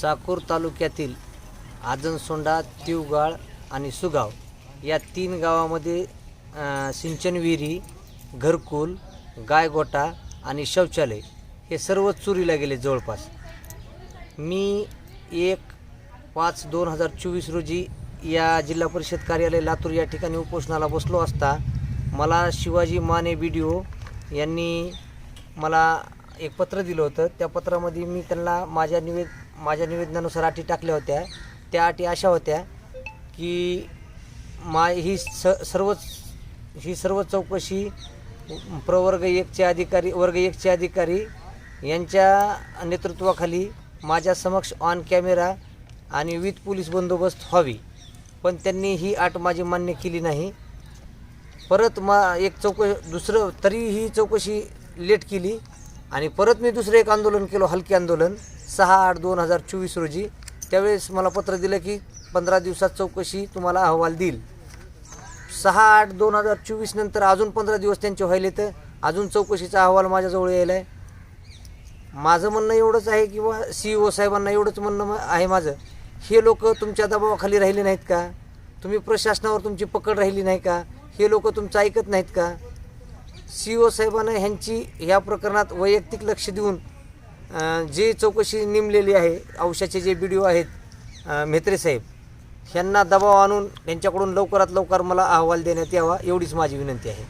चाकूर तालुक्यातील आजनसोंडा तिवगाळ आणि सुगाव या तीन गावामध्ये सिंचन विहिरी घरकुल गायगोटा आणि शौचालय हे सर्व चोरीला गेले जवळपास. मी एक पाच दोन हजार चोवीस रोजी या जिल्हा परिषद कार्यालय लातूर या ठिकाणी उपोषणाला बसलो असता मला Shivaji Mane B D O यांनी मला एक पत्र दिलं होतं. त्या पत्रामध्ये मी त्यांना माझ्या निवेद माझ्या निवेदनानुसार अटी टाकल्या होत्या. त्या अटी अशा होत्या की मा ही स सर्वच ही सर्व चौकशी प्रवर्ग एकचे अधिकारी वर्ग एकचे अधिकारी यांच्या नेतृत्वाखाली माझ्या समक्ष ऑन कॅमेरा आणि विथ पोलीस बंदोबस्त व्हावी. पण त्यांनी ही अट माझी मान्य केली नाही. परत मा एक चौकशी दुसरं तरी ही चौकशी लेट केली आणि परत मी दुसरं एक आंदोलन केलं हलके आंदोलन. सहा आठ दोन हजार चोवीस रोजी. त्यावेळेस मला पत्र दिलं की पंधरा दिवसात चौकशी तुम्हाला अहवाल देईल. सहा आठ दोन हजार चोवीस नंतर अजून पंधरा दिवस त्यांचे व्हायले तर अजून चौकशीचा अहवाल माझ्याजवळ यायला आहे. माझं म्हणणं एवढंच आहे किंवा सी ओ साहेबांना एवढंच म्हणणं आहे माझं. हे लोक तुमच्या दबावाखाली राहिले नाहीत का? तुम्ही प्रशासनावर तुमची पकड राहिली नाही का? हे लोक तुमचं ऐकत नाहीत का? सी ओ साहेबांना ह्यांची या प्रकरणात वैयक्तिक लक्ष देऊन जे चौकशी नेमलेली आहे औषधाचे जे बी डी ओ आहेत म्हेत्रे साहेब ह्यांना दबाव आणून त्यांच्याकडून लवकरात लवकर मला अहवाल देण्यात यावा एवढीच माझी विनंती आहे.